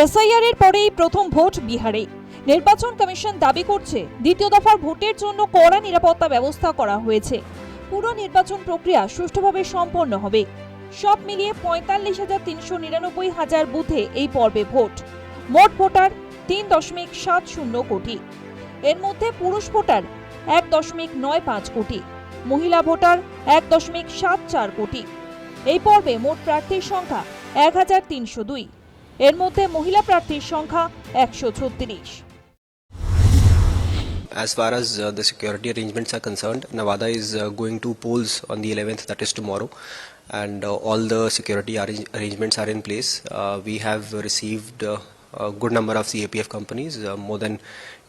SIR এর পরেই প্রথম ভোট বিহারে। নির্বাচন কমিশন দাবি করছে, দ্বিতীয় দফার ভোটের জন্য কড়া নিরাপত্তা ব্যবস্থা করা হয়েছে। পুরো নির্বাচন প্রক্রিয়া সুষ্ঠুভাবে সম্পন্ন হবে। সব মিলিয়ে পঁয়তাল্লিশ হাজার তিনশো নিরানব্বই হাজার বুথে এই পর্বে ভোট। মোট ভোটার তিন দশমিক সাত শূন্য কোটি। এর মধ্যে পুরুষ ভোটার এক দশমিক নয় পাঁচ কোটি। মহিলা ভোটার এক দশমিক সাত চার কোটি। এই পর্বে মোট প্রার্থীর সংখ্যা এক হাজার তিনশো দুই। এর মধ্যে মহিলা প্রার্থীর সংখ্যা একশো ছত্রিশ As far as uh, the security arrangements are concerned, Nevada is uh, going to polls on the 11th, that is tomorrow, and uh, all the security arrange- arrangements are in place. Uh, we have received uh, a good number of CAPF companies, uh, more than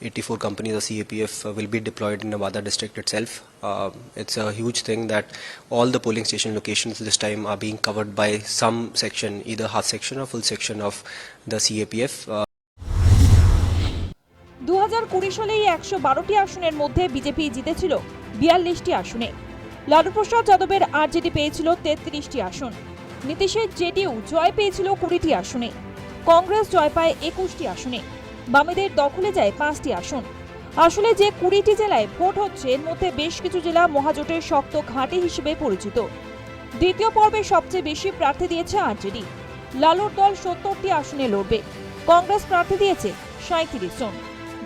84 companies of CAPF uh, will be deployed in Nevada district itself. Uh, it's a huge thing that all the polling station locations this time are being covered by some section, either half section or full section of the CAPF. Uh, দু হাজার কুড়ি সালে এই একশো বারোটি আসনের মধ্যে BJP জিতেছিল বিয়াল্লিশটি আসনে লালুপ্রসাদ যাদবের আরজেডি পেয়েছিল তেত্রিশটি আসন নীতিশের জেডিইউ জয় পেয়েছিল কুড়িটি আসনে কংগ্রেস জয় পায় একুশটি আসনে। বামেদের দখলে যায় পাঁচটি আসন। আসলে যে কুড়িটি জেলায় ভোট হচ্ছে, এর মধ্যে বেশ কিছু জেলা মহাজোটের শক্ত ঘাঁটি হিসেবে পরিচিত। দ্বিতীয় পর্বে সবচেয়ে বেশি প্রার্থী দিয়েছে আরজেডি। লালুর দল সত্তরটি আসনে লড়বে। কংগ্রেস প্রার্থী দিয়েছে সাঁত্রিশ জন।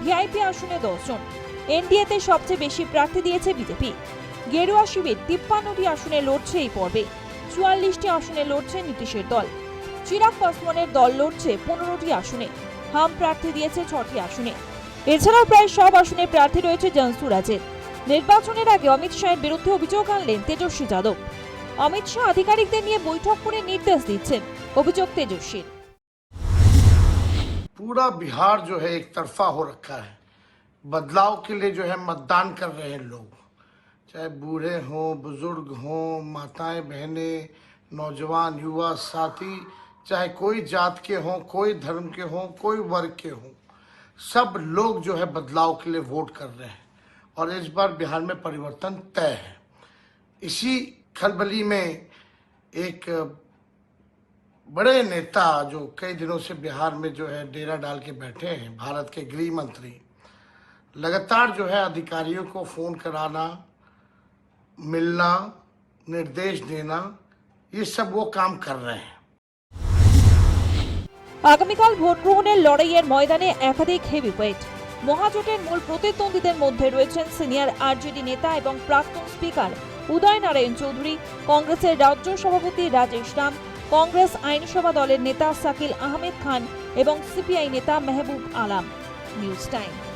ভিআইপি আসনে দশ জন। এনডিএতে সবচেয়ে বেশি প্রার্থী দিয়েছে বিজেপি। গেরুয়া শিবির তিপ্পান্নটি আসনে লড়ছে এই পর্বে। চুয়াল্লিশটি আসনে লড়ছে নীতিশের দল। চিরাগ পাসওয়ানের দল লড়ছে পনেরোটি আসনে হাম প্রার্থী দিয়েছে ছটি আসনে এছাড়াও প্রায় সব আসনে প্রার্থী রয়েছে জনসুরাজের নির্বাচনের আগে অমিত শাহের বিরুদ্ধে অভিযোগ আনলেন তেজস্বী যাদব অমিত শাহ আধিকারিকদের নিয়ে বৈঠক করে নির্দেশ দিচ্ছেন অভিযোগ তেজস্বীর पूरा बिहार जो है एक तरफा हो रखा है बदलाव के लिए जो है मतदान कर रहे हैं लोग चाहे बूढ़े हों बुजुर्ग हों माताएं बहनें नौजवान युवा साथी चाहे कोई जात के हों, कोई धर्म के हों, कोई वर्ग के हों, सब लोग जो है बदलाव के लिए वोट कर रहे हैं और इस बार बिहार में परिवर्तन तय है। इसी खलबली में एक बड़े नेता जो कई दिनों से बिहार में जो है डेरा डाल के बैठे हैं, भारत के गृह मंत्री, लगातार जो है अधिकारियों को फ़ोन कराना, मिलना, निर्देश देना, ये सब वो काम कर रहे हैं। আগামীকাল ভোট গ্রহণের লড়াইয়ের ময়দানে একাধিক হেভিওয়েট। মহাজোটের মূল প্রতিদ্বন্দ্বীদের মধ্যে রয়েছেন সিনিয়র আরজেডি নেতা এবং প্রাক্তন স্পিকার উদয়নারায়ণ চৌধুরী, কংগ্রেসের রাজ্য সভাপতি রাজেশ রাম, কংগ্রেস আইনসভা দলের নেতা সাকিল আহমেদ খান এবং সিপিআই নেতা মেহবুব আলাম। News time.